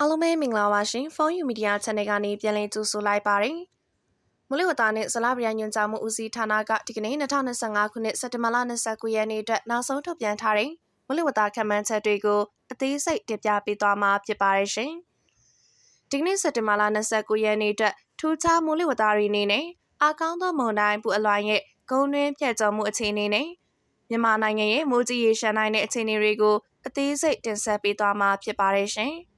အားလုံးပဲမင်္ဂလာပါရှင်ဖုန်းယူမီဒီယာ channel ကနေပြန်လည်ကြိုဆိုလိုက်ပါတယ်မလေးဝတာနဲ့ဇလာဗရညွန်ကြားမှုဦးစီးဌာနကဒီကနေ့2025ခုနှစ်စက်တင်ဘာလ29ရက်နေ့အတွက်နောက်ဆုံးထုတ်ပြန်ထားတဲ့မလေးဝတာခံမှန်းချက်တွေကိုအသေးစိတ်တင်ပြပေးသွားမှာဖြစ်ပါတယ်ရှင်ဒီကနေ့စက်တင်ဘာလ29ရက်နေ့အတွက်ထူးခြားမလေးဝတာရီနေနဲ့အာကောင်းသောမုန်တိုင်းပူအလွိုင်းရဲ့ဂုံတွင်းပြတ်ကျော်မှုအခြေအနေနဲ့မြန်မာနိုင်ငံရဲ့မိုးကြီးရေရှမ်းနိုင်တဲ့အခြေအနေတွေကိုအသေးစိတ်တင်ဆက်ပေးသွားမှာဖြစ်ပါတယ်ရှင်။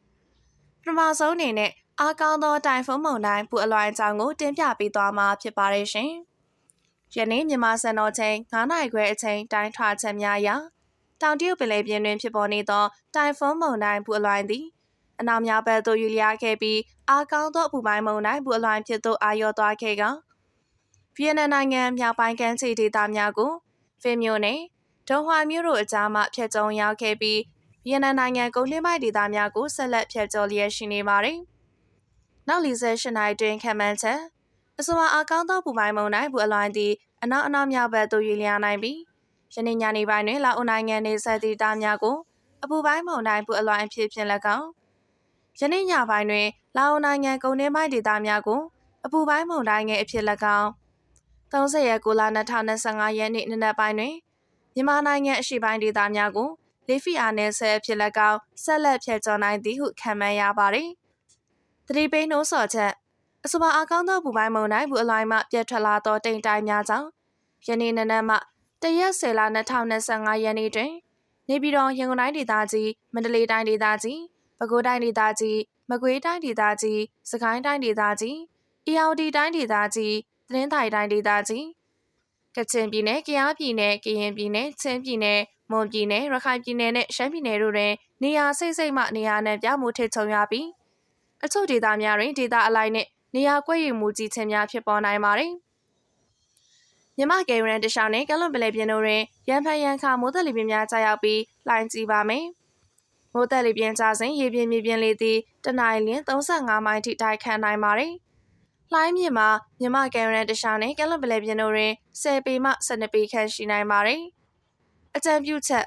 ထမဆုံးအနေနဲ့အားကောင်းသောတိုင်ဖုန်းမုန်တိုင်းပူအလွိုင်းအကြောင်းကိုတင်ပြပေးသွားမှာဖြစ်ပါတယ်ရှင်။ယနေ့မြန်မာစံတော်ချိန်9နာရီခွဲအချိန်တိုင်းထွာချက်များရာတောင်တရုတ်ပင်လယ်ပြင်တွင်ဖြစ်ပေါ်နေသောတိုင်ဖုန်းမုန်တိုင်းပူအလွိုင်းသည်အနောက်မြောက်ဘက်သို့ယူလျားခဲ့ပြီးအားကောင်းသောအပူပိုင်းမုန်တိုင်းပူအလွိုင်းဖြစ်သို့အာရုံသွားခဲ့ကဗီယက်နမ်နိုင်ငံမြောက်ပိုင်းကမ်းခြေဒေသများကိုဖင်မြို့နယ်ဒုံဟွာမြို့တို့အကြားမှဖျက်ကျုံရောက်ခဲ့ပြီး ဗီယက်နမ်နိုင်ငံကုန်းလင်းပိုင်းဒေသများကိုဆက်လက်ဖျက်ကျော်လျက်ရှိနေပါတယ်။နောက်48နိုင်တွင်ခံမှန်းချက်အဆိုပါအကောင်းသောပူပိုင်းမုန်တိုင်းဘူအလွိုင်းသည့်အနောက်အနောက်မြောက်ဘက်သို့ရွေ့လျားနိုင်ပြီးယနေ့ညနေပိုင်းတွင်လာအိုနိုင်ငံနေဆက်ဒေသများကိုအပူပိုင်းမုန်တိုင်းဘူအလွိုင်းအဖြစ်ဖြင့်၎င်းယနေ့ညပိုင်းတွင်လာအိုနိုင်ငံကုန်းလင်းပိုင်းဒေသများကိုအပူပိုင်းမုန်တိုင်းငယ်အဖြစ်၎င်း30ရက်9လ2025ရက်နေ့နံနက်ပိုင်းတွင်မြန်မာနိုင်ငံအရှေ့ပိုင်းဒေသများကို လေးဖီအာနယ်ဆဲဖြစ်လက်ကောင်ဆက်လက်ဖြတ်ကျော်နိုင်သည်ဟုခံမှန်းရပါတယ်။တတိပိနှိုးစော်ချက်အဆိုပါအကောင်းသောဘူပိုင်းမုံတိုင်းဘူအလိုင်းမှပြတ်ထွက်လာသောတိမ်တိုင်းများကြောင့်ယနေ့နနက်မှတရက်ဆယ်လ2025ရက်နေ့တွင်နေပြည်တော်ရန်ကုန်တိုင်းဒေသကြီးမန္တလေးတိုင်းဒေသကြီးပဲခူးတိုင်းဒေသကြီးမကွေးတိုင်းဒေသကြီးစကိုင်းတိုင်းဒေသကြီးအေရဝတီတိုင်းဒေသကြီးသတင်းထိုင်တိုင်းဒေသကြီး ကချင်ပြည်နယ်၊ကယားပြည်နယ်၊ကရင်ပြည်နယ်၊ချင်းပြည်နယ်မွန်ပြည်နယ်၊ရခိုင်ပြည်နယ်နဲ့ရှမ်းပြည်နယ်တို့တွင်နေရာစိတ်စိတ်မှနေရာနဲ့ပြမှုထစ်ချုံရပြီးအချို့ဒေသများတွင်ဒေသအလိုက်နှင့်နေရာကွက်ရမှုကြီးခြင်းများဖြစ်ပေါ်နိုင်ပါသည်မြမကေရန်တခြားနဲ့ကလွန်ပလဲပြင်းတို့တွင်ရန်ဖန်ရန်ခါမိုးသက်လေပြင်းများကြာရောက်ပြီးလှိုင်းကြီးပါမယ်။မိုးသက်လေပြင်းကြစဉ်ရေပြင်းမြေပြင်းလေသည်တနင်္လာလ35မိုင်ထိတိုက်ခတ်နိုင်ပါသည်။ လှိုင်းမြင့်မှာမြမကေရန်တခြားနဲ့ကလွန်ပလဲပြင်းတို့တွင်10ပေမှ12ပေခန့်ရှိနိုင်ပါသည်။အကြံပြုချက်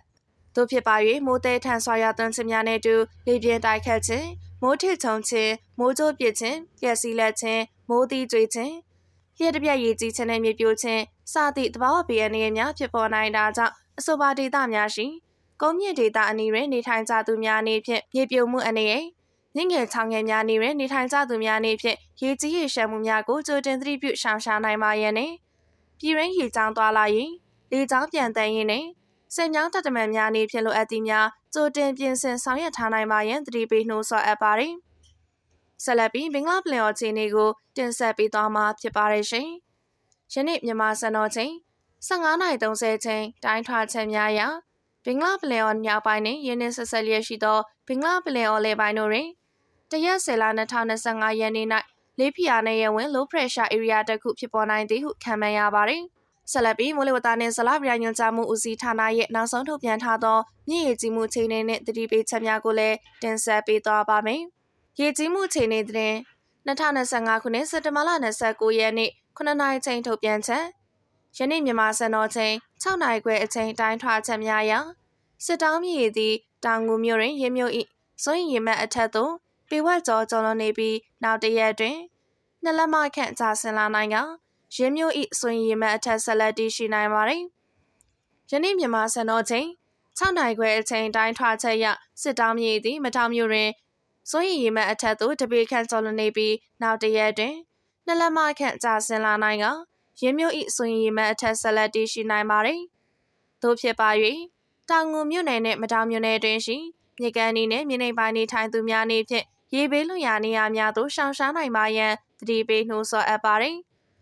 တို့ဖြစ်ပါ၍မိုးတဲထန်ဆွာရသွန်းခြင်းများနဲ့တူလေပြင်းတိုက်ခတ်ခြင်းမိုးထစ်ချုံခြင်းမိုးကြိုးပစ်ခြင်းပျက်စီးလက်ခြင်းမိုးသီးကျွေးခြင်းလျှက်တပြက်ရည်ကြီးခြင်းနဲ့မြေပြိုခြင်းစသည့်တဘာဝဘေးအန္တရာယ်များဖြစ်ပေါ်နိုင်တာကြောင့်အဆိုပါဒေသများရှိကုန်းမြင့်ဒေသအနီးတွင်နေထိုင်ကြသူများအနေဖြင့်မြေပြိုမှုအနေနဲ့ ညငယ်ချောင်းငယ်များနေတွင်နေထိုင်ကြသူများအနေဖြင့်ရေကြီးရေရှမ်းမှုများကိုကြိုတင်သတိပြုရှောင်ရှားနိုင်ပါရန်နဲ့ပြည်ရင်းရေချောင်းသွားလာရင်လေချောင်းပြန်တန်းရင်နဲ့စင်မြောင်းတပ်တမန်များနေဖြစ်လိုအပ်သည်များကြိုတင်ပြင်ဆင်ဆောင်ရွက်ထားနိုင်ပါရန်တတိပေးနှိုးဆော်အပ်ပါတယ်။ဆက်လက်ပြီးဘင်္ဂလားပလင်အော်ချင်းတွေကိုတင်ဆက်ပေးသွားမှာဖြစ်ပါတယ်ရှင်။ယနေ့မြန်မာစံတော်ချိန်15:30ချိန်တိုင်းထွာချက်များရာဘင်္ဂလားပလင်အော်မြောက်ပိုင်းနှင့်ရင်းနှီးဆက်ဆက်လျက်ရှိသောဘင်္ဂလားပလင်အော်လေပိုင်းတို့တွင် တရက်ဆယ်လ2025ရက်နေ့၌လေးဖီယာနယ်ရဝင် low pressure area တစ်ခုဖြစ်ပေါ်နိုင်သည်ဟုခန့်မှန်းရပါသည်။ဆက်လက်ပြီးမိုးလေဝသနှင့်ဇလဗရာညွှန်ကြားမှုဦးစီးဌာနရဲ့နောက်ဆုံးထုတ်ပြန်ထားသောမြင့်ရေကြီးမှုအခြေအနေနဲ့တတိပေးချက်များကိုလည်းတင်ဆက်ပေးသွားပါမယ်။ရေကြီးမှုအခြေအနေတဲ့2025ခုနှစ်စက်တင်ဘာလ29ရက်နေ့9နာရီချိန်ထုတ်ပြန်ချက်ယနေ့မြန်မာစံတော်ချိန်6နာရီခွဲအချိန်တိုင်းထွာချက်များရာစစ်တောင်းမြေသည်တောင်ငူမြို့တွင်ရေမြို့၏စွန့်ရင်မဲ့အထက်သို့ ပေဝက်ကျော်ကျော်လွန်နေပြီးနောက်တရက်တွင်နှစ်လက်မခန့်ကြာဆင်းလာနိုင်ကရင်းမျိုးဤဆိုရင်ရမတ်အထက်ဆက်လက်တည်ရှိနိုင်ပါတယ်။ယနေ့မြန်မာစံတော်ချိန်6နိုင်ခွဲအချိန်တိုင်းထွာချက်ရစစ်တောင်းမြေသည်မတောင်းမျိုးတွင်ဆိုရင်ရမတ်အထက်သို့တပေခန့်ကျော်လွန်နေပြီးနောက်တရက်တွင်နှစ်လက်မခန့်ကြာဆင်းလာနိုင်ကရင်းမျိုးဤဆိုရင်ရမတ်အထက်ဆက်လက်တည်ရှိနိုင်ပါတယ်။သို့ဖြစ်ပါ၍တောင်ငူမြို့နယ်နှင့်မတောင်မြို့နယ်တွင်ရှိမြေကန်ဤနှင့်မြေနေပိုင်းနေထိုင်သူများနေဖြင့် ရေဘေးလွန်ရာနေရာများသို့ရှောင်ရှားနိုင်ပါရန်တတိပေးနှိုးဆော်အပ်ပါတယ်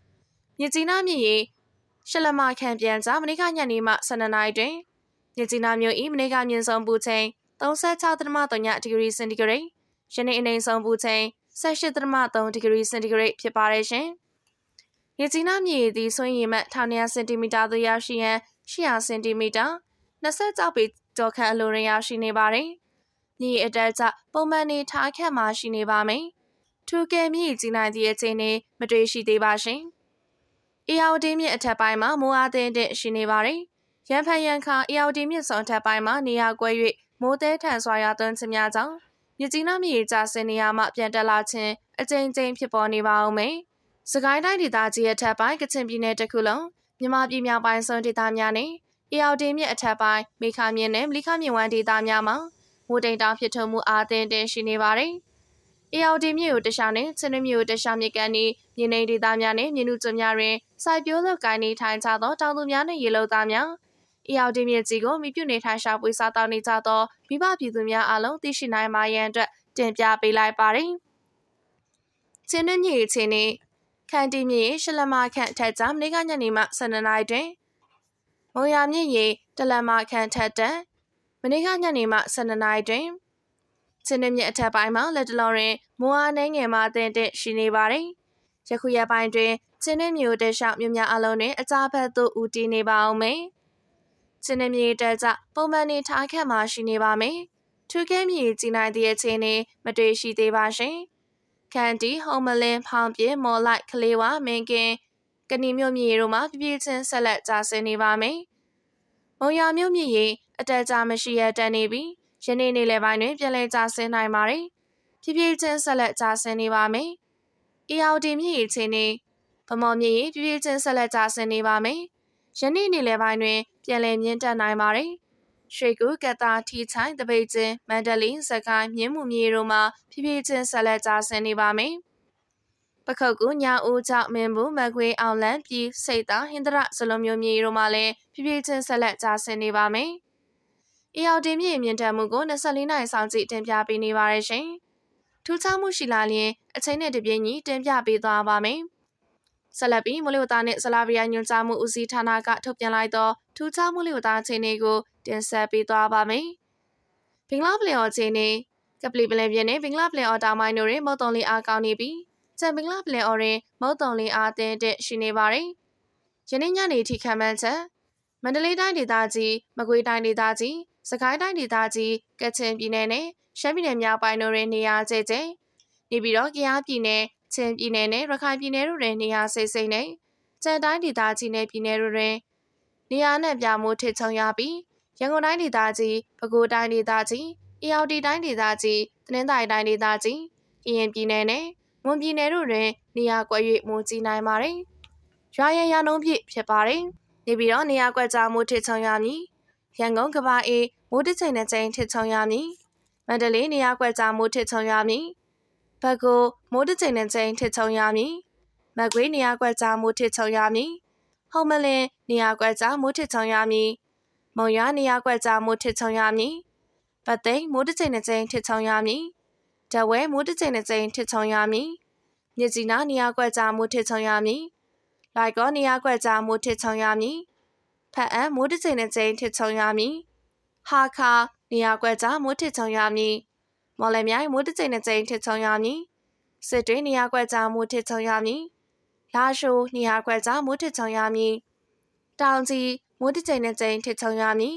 ။မြစ်ကြီးနားမြစ်ရေရှလမခံပြန်ကြမနေ့ကညနေမှ12နာရီတွင်မြစ်ကြီးနားမြို့၏မနေ့ကမြင့်ဆုံးပူချိန်36.3ဒီဂရီစင်တီဂရိတ်ယနေ့အနှိမ်ဆုံးပူချိန်18.3ဒီဂရီစင်တီဂရိတ်ဖြစ်ပါတယ်ရှင်။မြစ်ကြီးနားမြစ်ရေသည်ဆွင်းရည်မှ1200စင်တီမီတာသို့ရောက်ရှိရန်800စင်တီမီတာ26ပေကျော်ခန့်အလိုတွင်ရောက်ရှိနေပါတယ်။ မြစ်ရေအတက်ကျပုံမှန်နေထားခန့်မှရှိနေပါမယ်။ထူကဲမြစ်ကြီးနိုင်သည့်အခြေအနေမတွေ့ရှိသေးပါရှင်။အေယာဝတီမြစ်အထက်ပိုင်းမှာမိုးအားသင်းတဲ့ရှိနေပါတယ်။ရန်ဖန်ရန်ခါအေယာဝတီမြစ်စုံအထက်ပိုင်းမှာနေရာကွဲ၍မိုးသေးထန်စွာရွာသွန်းခြင်းများကြောင့်မြကြီးနားမြေကျဆင်းနေရမှပြန်တက်လာခြင်းအကြိမ်ကြိမ်ဖြစ်ပေါ်နေပါဦးမယ်။စကိုင်းတိုင်းဒေသကြီးအထက်ပိုင်းကချင်ပြည်နယ်တစ်ခုလုံးမြမပြည်မြောက်ပိုင်းစွန်းဒေသများနဲ့အေအော်တင်မြစ်အထက်ပိုင်းမေခါမြစ်နဲ့မလီခမြစ်ဝမ်းဒေသများမှာ မိုးတိမ်တောင်ဖြစ်ထွန်းမှုအားသင့်တင်ရှိနေပါတယ်။အေအော်တင်မြစ်ကိုတခြားနဲ့ချင်းရမြို့တခြားမြစ်ကန်ဤမြေနေဒေသများနဲ့မြေနုကျွများတွင်စိုက်ပျိုးလုပ်ကိုင်းနေထိုင်ကြသောတောင်သူများနှင့်ရေလုံသားများအေအော်တင်မြစ်ကြီးကိုမိပြုနေထိုင်ရှာပွေစားတောင်းနေကြသောမိဘပြည်သူများအားလုံးသိရှိနိုင်ပါရန်အတွက်တင်ပြပေးလိုက်ပါတယ်။ချင်းနှမြစ်ချင်းနေခန်တီမြေရှလမခန့်ထက်ကြမနေ့ကညနေမှ12နာရီတွင်မုံရမြင့်ရေတလမခန့်ထက်တက် မနေ့ကညနေမှ12နာရီတွင်ချင်းနှမြစ်အထက်ပိုင်းမှာလက်တလောတွင်မိုးအားနှင်းငယ်မှအသင့်တင့်ရှိနေပါတယ်။ယခုရက်ပိုင်းတွင်ချင်းနှမြစ်တဲလျှောက်မြို့များအလုံးတွင်အကြဖက်သို့ဦးတည်နေပါအောင်မယ်။ချင်းနှမြစ်တဲကြပုံမှန်နေထားခက်မှရှိနေပါမယ်။ထူးခဲမြေကြီးနိုင်တဲ့အချိန်နေမတွေ့ရှိသေးပါရှင်။ကန်တီဟုံမလင်းဖောင်ပြေမော်လိုက်ကလေးဝမင်းကင်းကဏီမြို့မြေတို့မှာပြပြချင်းဆက်လက်ကြာဆင်းနေပါမယ်။မုံရမြို့မြေရေ အတက်ကြာမရှိရတန်နေပြီးယနေ့နေ့လယ်ပိုင်းတွင်ပြန်လည်ကြာဆင်းနိုင်ပါတယ်။ပြပြချင်းဆက်လက်ကြာဆင်းနေပါမယ်။အီအော်ဒီမြေရေချင်းနေဗမော်မြေရေပြပြချင်းဆက်လက်ကြာဆင်းနေပါမယ်။ယနေ့နေ့လယ်ပိုင်းတွင်ပြန်လည်မြင့်တက်နိုင်ပါတယ်။ရွှေကူကတာထီချိုင်တပိတ်ချင်းမန္တလေးစကိုင်းမြင်းမှုမြေတို့မှာဖြည်းဖြည်းချင်းဆက်လက်ကျဆင်းနေပါမယ်။ပခုတ်ကူညာဦးချမင်းဘူးမကွေးအောင်လန်ပြည်စိတ်သားဟင်္ဒရဇလုံးမျိုးမြေတို့မှာလည်းဖြည်းဖြည်းချင်းဆက်လက်ကျဆင်းနေပါမယ်။ အေယော်တင်မြေမြင့်တက်မှုကို24နိုင်ဆောင်ကြည့်တင်ပြပေးနေပါရရှင်။ထူးခြားမှုရှိလာရင်အချိန်နဲ့တပြေးညီတင်ပြပေးသွားပါမယ်။ဆက်လက်ပြီးမိုးလေဝသနှင့်ဇလာဗီယာညွှန်ကြားမှုဦးစီးဌာနကထုတ်ပြန်လိုက်သောထူးခြားမိုးလေဝသအခြေအနေကိုတင်ဆက်ပေးသွားပါမယ်။ဘင်္ဂလားပလင်အော်ချင်းနေကပလီပလင်ပြင်းနဲ့ဘင်္ဂလားပလင်အော်တောင်ပိုင်းတို့တွင်မုတ်တုံလေးအားကောင်းနေပြီးကျန်ဘင်္ဂလားပလင်အော်တွင်မုတ်တုံလေးအားတင်းတဲ့ရှိနေပါတယ်။ယနေ့ညနေထိခံမှန်းချက်မန္တလေးတိုင်းဒေသကြီးမကွေးတိုင်းဒေသကြီး စကိုင်းတိုင်းဒေသကြီးကချင်ပြည်နယ်နဲ့ရှမ်းပြည်နယ်မြောက်ပိုင်းတို့တွင်နေရာကျကျနေပြီးတော့ကယားပြည်နယ်ချင်းပြည်နယ်နဲ့ရခိုင်ပြည်နယ်တို့တွင်နေရာစိတ်စိတ်နဲ့ကြံတိုင်းဒေသကြီးနဲ့ပြည်နယ်တို့တွင်နေရာနဲ့ပြမိုးထစ်ချုံရပြီးရန်ကုန်တိုင်းဒေသကြီးပဲခူးတိုင်းဒေသကြီးအေရဝတီတိုင်းဒေသကြီးတနင်္သာရီတိုင်းဒေသကြီးကရင်ပြည်နယ်နဲ့မွန်ပြည်နယ်တို့တွင်နေရာကွက်၍မိုးကြီးနိုင်ပါတယ်။ရွာရန်ရနှုံးပြည့်ဖြစ်ပါတယ်။နေပြီးတော့နေရာကွက်ကြားမိုးထစ်ချုံရမည်။ ရန်ကုန်ကဘာအေးမိုးတစ်ချိန်နဲ့ချိန်ထစ်ချုံရမည်။မန္တလေးနေရာကွက်ကြားမိုးထစ်ချုံရမည်။ဘက်ကိုမိုးတချိန်နဲ့ချိန်ထစ်ချုံရမည်။မက်ကွေးနေရာကွက်ကြားမိုးထစ်ချုံရမည်။ဟုံမလင်းနေရာကွက်ကြားမိုးထစ်ချုံရမည်။မုံရွာနေရာကွက်ကြားမိုးထစ်ချုံရမည်။ပတ်သိမ်းမိုးတချိန်နဲ့ချိန်ထစ်ချုံရမည်။တဝဲမိုးတချိန်နဲ့ချိန်ထစ်ချုံရမည်။မြစ်ကြီးနားနေရာကွက်ကြားမိုးထစ်ချုံရမည်။လိုက်ကောနေရာကွက်ကြားမိုးထစ်ချုံရမည်။ ဖက်အံမိုးတချိန်နဲ့ချိန်ထစ်ချုံရမည်။ဟာခါနေရာကွက်ကြားမိုးထစ်ချုံရမည်။မော်လမြိုင်မိုးတစ်ချိန်နဲ့ချိန်ထစ်ချုံရမည်စစ်တွေနေရာကွက်ကြားမိုးထစ်ချုံရမည်လာရှိုးနေရာကွက်ကြားမိုးထစ်ချုံရမည်တောင်ကြီးမိုးတစ်ချိန်နဲ့ချိန်ထစ်ချုံရမည်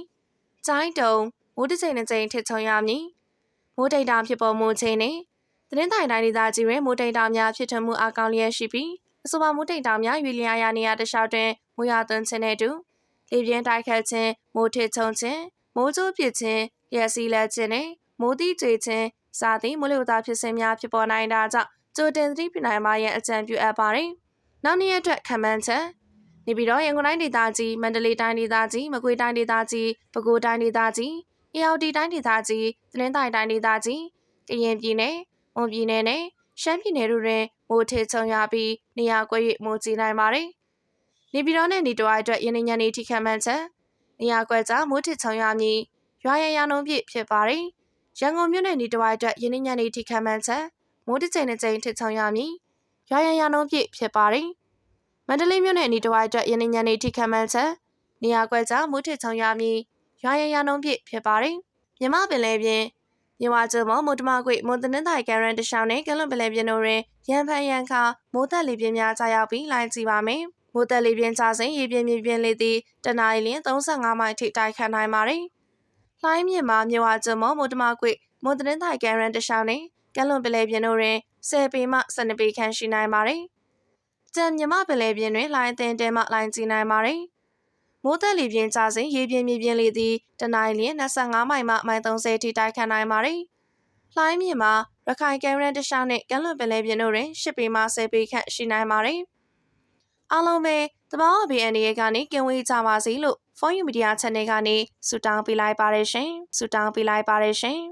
ကျိုင်းတုံမိုးတစ်ချိန်နဲ့ချိန်ထစ်ချုံရမည်မိုးတိတ်တာဖြစ်ပေါ်မှုချိန်နဲ့သတင်းတိုင်တိုင်းဒေသကြီးတွင်မိုးတိတ်တာများဖြစ်ထွန်းမှုအကောင်လျက်ရှိပြီးအဆိုပါမိုးတိတ်တာများရွေလျားရာနေရာတခြားတွင်မိုးရွာသွန်းခြင်းနဲ့တူ လေပြင်းတိုက်ခတ်ခြင်းမိုးထစ်ချုံခြင်းမိုးကြိုးပစ်ခြင်းလျက်စီးလက်ခြင်းနဲ့မိုးတိကျွေခြင်းစသည်မိုးလေဝသဖြစ်စဉ်များဖြစ်ပေါ်နိုင်တာကြောင့်ကြိုတင်သတိပြုနိုင်မှရန်အကြံပြုအပ်ပါတယ်။နောက်နေ့အတွက်ခံမှန်းချက်နေပြီးတော့ရန်ကုန်တိုင်းဒေသကြီးမန္တလေးတိုင်းဒေသကြီးမကွေးတိုင်းဒေသကြီးပဲခူးတိုင်းဒေသကြီးအေရဝတီတိုင်းဒေသကြီးတနင်္သာရီတိုင်းဒေသကြီးကရင်ပြည်နယ်မွန်ပြည်နယ်နဲ့ရှမ်းပြည်နယ်တို့တွင်မိုးထချုံရပြီးနေရာကွက်၍မိုးကြီးနိုင်ပါတယ်။ နေပြည်တော်နဲ့နေတော်အတွက်ယနေ့ညနေထိခံမှန်းချက်နေရာကွက်ကြားမိုးထချုံရမည်ရွာရန်ရနှုံးပြည့်ဖြစ်ပါတယ်။ရန်ကုန်မြို့နယ်နေတဝိုက်အတွက်ယင်းညနေထိခံမှန်းချက်မိုးတစ်ချိန်နဲ့ချိန်ထစ်ချောင်းရမည်ရွာရန်ရနှုံးပြည့်ဖြစ်ပါတယ်မန္တလေးမြို့နယ်နေတဝိုက်အတွက်ယင်းညနေထိခံမှန်းချက်နေရာကွက်ကြားမိုးထစ်ချောင်းရမည်ရွာရန်ရနှုံးပြည့်ဖြစ်ပါတယ်မြမပင်လဲပြင်းမြဝကျုံမမုတ်တမကွေမွန်တနင်္သာရီကန်ရန်တရှောင်းနဲ့ကလွန်ပလဲပြင်းတို့တွင်ရန်ဖန်ရန်ခါမိုးသက်လေပြင်းများကြာရောက်ပြီးလိုင်းကြည့်ပါမယ် မိုးသက်လေပြင်းကြစဉ်ရေပြင်းမြေပြင်းလေသည်တနအီလ35မိုင်ထိတိုက်ခတ်နိုင်ပါတယ်လှိုင်းမြင့်မှာမြဝကျုံမမုတ်တမကွေမွန်သတင်းထိုင်ကန်ရန်တရှောင်းနဲ့ကဲလွန်ပလဲပြင်းတို့တွင်10ပေမှ12ပေခန့်ရှိနိုင်ပါတယ်။ကြံမြမပလဲပြင်းတွင်လိုင်းအသင်းတဲမှလိုင်းကြည့်နိုင်ပါတယ်။မိုးသက်လေပြင်းကြစဉ်ရေပြင်းမြေပြင်းလေသည်တနင်္လာနေ့25မိုင်မှမိုင်30ထိတိုက်ခတ်နိုင်ပါတယ်။လှိုင်းမြင့်မှာရခိုင်ကမ်းရန်တခြားနဲ့ကမ်းလွန်ပင်လယ်ပြင်တို့တွင်၈ပေမှ၁၀ပေခန့်ရှိနိုင်ပါတယ်။ အားလုံးပဲတဘာဝဘေးအန္တရာယ်ကနေကင်းဝေးကြပါစေလို့ For You Media Channel ကနေဆုတောင်းပေးလိုက်ပါတယ်ရှင်။ဆုတောင်းပေးလိုက်ပါတယ်ရှင်။